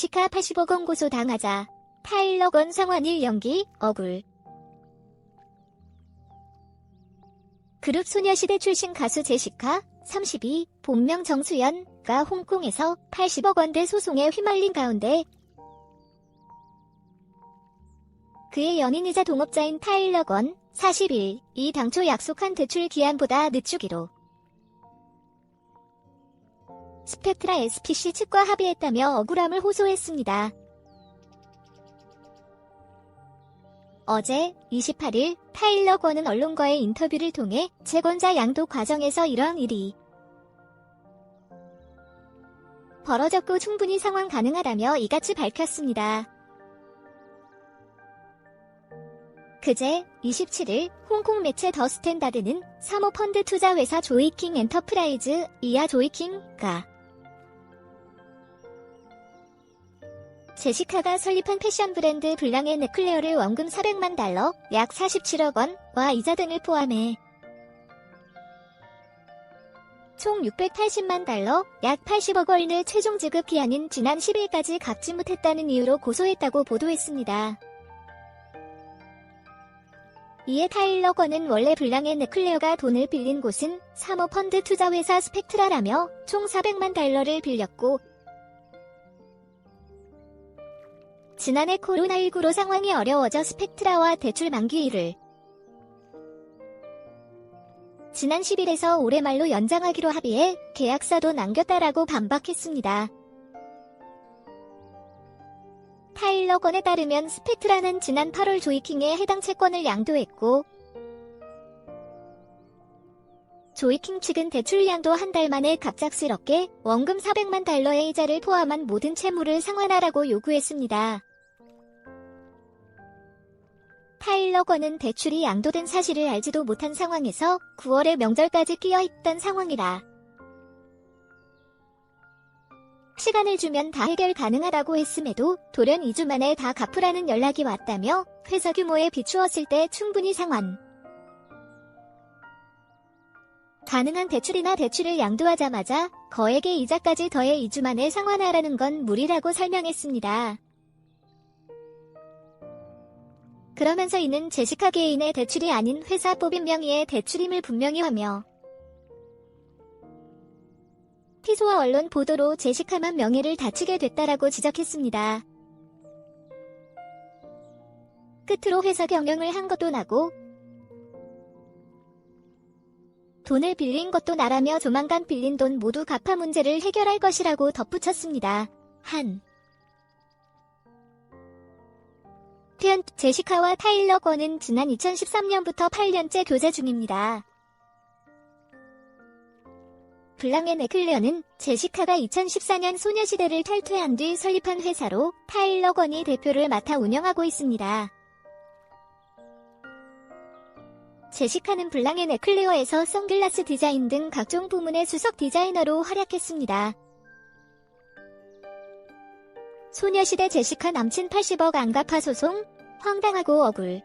제시카 80억 원 고소 당하자 타일러 건 상환일 연기 억울. 그룹 소녀시대 출신 가수 제시카 32 본명 정수연가 홍콩에서 80억 원대 소송에 휘말린 가운데 그의 연인이자 동업자인 타일러 건 41, 이 당초 약속한 대출 기한보다 늦추기로 스펙트라 SPC 측과 합의했다며 억울함을 호소했습니다. 어제 28일 타일러 권은 언론과의 인터뷰를 통해 채권자 양도 과정에서 이러한 일이 벌어졌고 충분히 상환 가능하다며 이같이 밝혔습니다. 그제 27일 홍콩 매체 더 스탠다드는 사모펀드 투자회사 조이킹 엔터프라이즈 이하 조이킹가 제시카가 설립한 패션 브랜드 블랑의 네클레어를 원금 400만 달러, 약 47억 원과 이자 등을 포함해 총 680만 달러, 약 80억 원을 최종 지급 기한인 지난 10일까지 갚지 못했다는 이유로 고소했다고 보도했습니다. 이에 타일러 건은 원래 블랑의 네클레어가 돈을 빌린 곳은 사모펀드 투자회사 스펙트라라며 총 400만 달러를 빌렸고 지난해 코로나19로 상황이 어려워져 스펙트라와 대출 만기일을 지난 10일에서 올해 말로 연장하기로 합의해 계약사도 남겼다라고 반박했습니다. 타일러 건에 따르면 스펙트라는 지난 8월 조이킹에 해당 채권을 양도했고 조이킹 측은 대출 양도 한 달 만에 갑작스럽게 원금 400만 달러의 이자를 포함한 모든 채무를 상환하라고 요구했습니다. 타일러 건은 대출이 양도된 사실을 알지도 못한 상황에서 9월에 명절까지 끼어 있던 상황이라 시간을 주면 다 해결 가능하다고 했음에도 돌연 2주 만에 다 갚으라는 연락이 왔다며 회사 규모에 비추었을 때 충분히 상환 가능한 대출이나 대출을 양도하자마자 거액의 이자까지 더해 2주 만에 상환하라는 건 무리라고 설명했습니다. 그러면서 이는 제시카 개인의 대출이 아닌 회사 법인 명의의 대출임을 분명히 하며 피소와 언론 보도로 제시카만 명예를 다치게 됐다라고 지적했습니다. 끝으로 회사 경영을 한 것도 나고 돈을 빌린 것도 나라며 조만간 빌린 돈 모두 갚아 문제를 해결할 것이라고 덧붙였습니다. 한 태연 제시카와 타일러 권은 지난 2013년부터 8년째 교제 중입니다. 블랑의 네클레어는 제시카가 2014년 소녀시대를 탈퇴한 뒤 설립한 회사로 타일러 권이 대표를 맡아 운영하고 있습니다. 제시카는 블랑의 네클레어에서 선글라스 디자인 등 각종 부문의 수석 디자이너로 활약했습니다. 소녀시대 제시카 남친 80억 안갚아 소송, 황당하고 억울.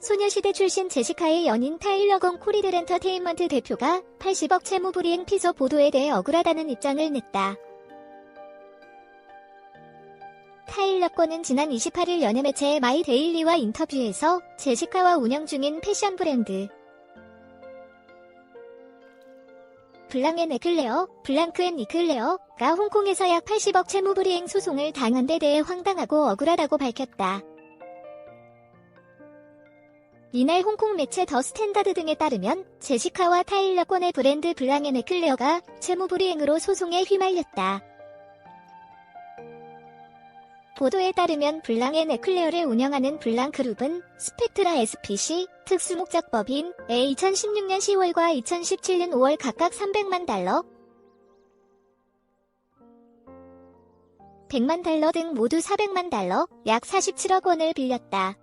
소녀시대 출신 제시카의 연인 타일러건 코리드 엔터테인먼트 대표가 80억 채무 불이행 피소 보도에 대해 억울하다는 입장을 냈다. 타일러 건은 지난 28일 연예 매체 마이데일리와 인터뷰에서 제시카와 운영 중인 패션 브랜드 블랑앤 에클레어, 블랑크 앤 니클레어가 홍콩에서 약 80억 채무불이행 소송을 당한 데 대해 황당하고 억울하다고 밝혔다. 이날 홍콩 매체 더 스탠다드 등에 따르면 제시카와 타일러권의 브랜드 블랑앤 에클레어가 채무불이행으로 소송에 휘말렸다. 보도에 따르면 블랑앤 에클레어를 운영하는 블랑그룹은 스펙트라 SPC, 특수목적법인 에 2016년 10월과 2017년 5월 각각 300만 달러, 100만 달러 등 모두 400만 달러, 약 47억 원을 빌렸다.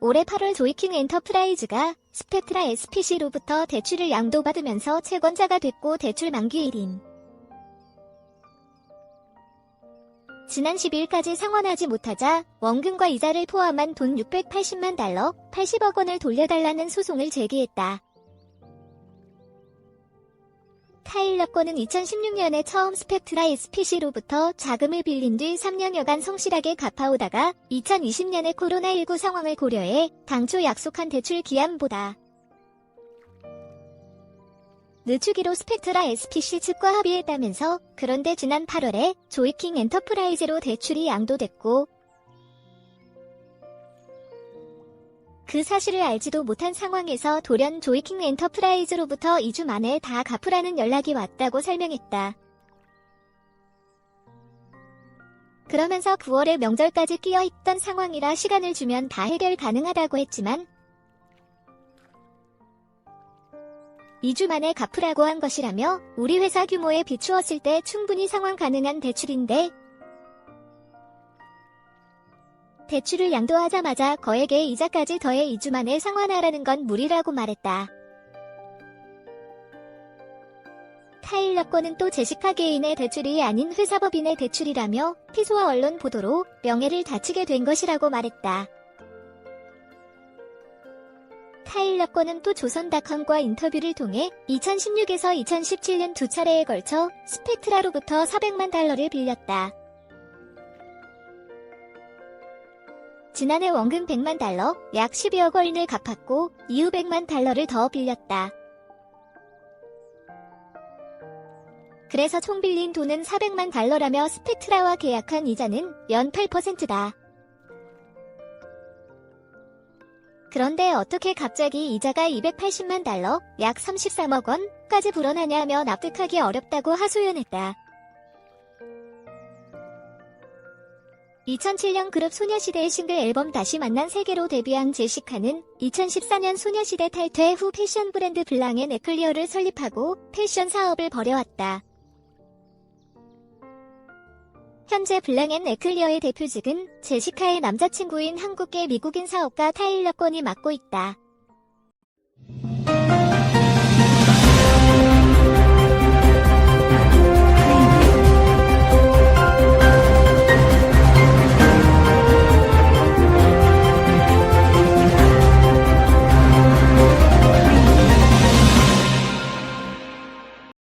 올해 8월 조이킹 엔터프라이즈가 스펙트라 SPC로부터 대출을 양도받으면서 채권자가 됐고 대출 만기일인 지난 10일까지 상환하지 못하자 원금과 이자를 포함한 돈 680만 달러, 80억 원을 돌려달라는 소송을 제기했다. 타일러권은 2016년에 처음 스펙트라 SPC로부터 자금을 빌린 뒤 3년여간 성실하게 갚아오다가 2020년에 코로나19 상황을 고려해 당초 약속한 대출 기한보다 늦추기로 스펙트라 SPC 측과 합의했다면서 그런데 지난 8월에 조이킹 엔터프라이즈로 대출이 양도됐고 그 사실을 알지도 못한 상황에서 돌연 조이킹 엔터프라이즈로부터 2주 만에 다 갚으라는 연락이 왔다고 설명했다. 그러면서 9월에 명절까지 끼어 있던 상황이라 시간을 주면 다 해결 가능하다고 했지만 2주 만에 갚으라고 한 것이라며 우리 회사 규모에 비추었을 때 충분히 상환 가능한 대출인데 대출을 양도하자마자 거액의 이자까지 더해 2주 만에 상환하라는 건 무리라고 말했다. 타일러권은 또 제시카 개인의 대출이 아닌 회사법인의 대출이라며 피소와 언론 보도로 명예를 다치게 된 것이라고 말했다. 타일러권은 또 조선닷컴과 인터뷰를 통해 2016에서 2017년 두 차례에 걸쳐 스펙트라로부터 400만 달러를 빌렸다. 지난해 원금 100만 달러, 약 12억 원을 갚았고 이후 100만 달러를 더 빌렸다. 그래서 총 빌린 돈은 400만 달러라며 스펙트라와 계약한 이자는 연 8%다. 그런데 어떻게 갑자기 이자가 280만 달러, 약 33억 원까지 불어나냐며 납득하기 어렵다고 하소연했다. 2007년 그룹 소녀시대의 싱글 앨범 다시 만난 세계로 데뷔한 제시카는 2014년 소녀시대 탈퇴 후 패션 브랜드 블랑의 네클리어를 설립하고 패션 사업을 벌여왔다. 현재 블랑앤 에클리어의 대표직은 제시카의 남자친구인 한국계 미국인 사업가 타일러 건이 맡고 있다.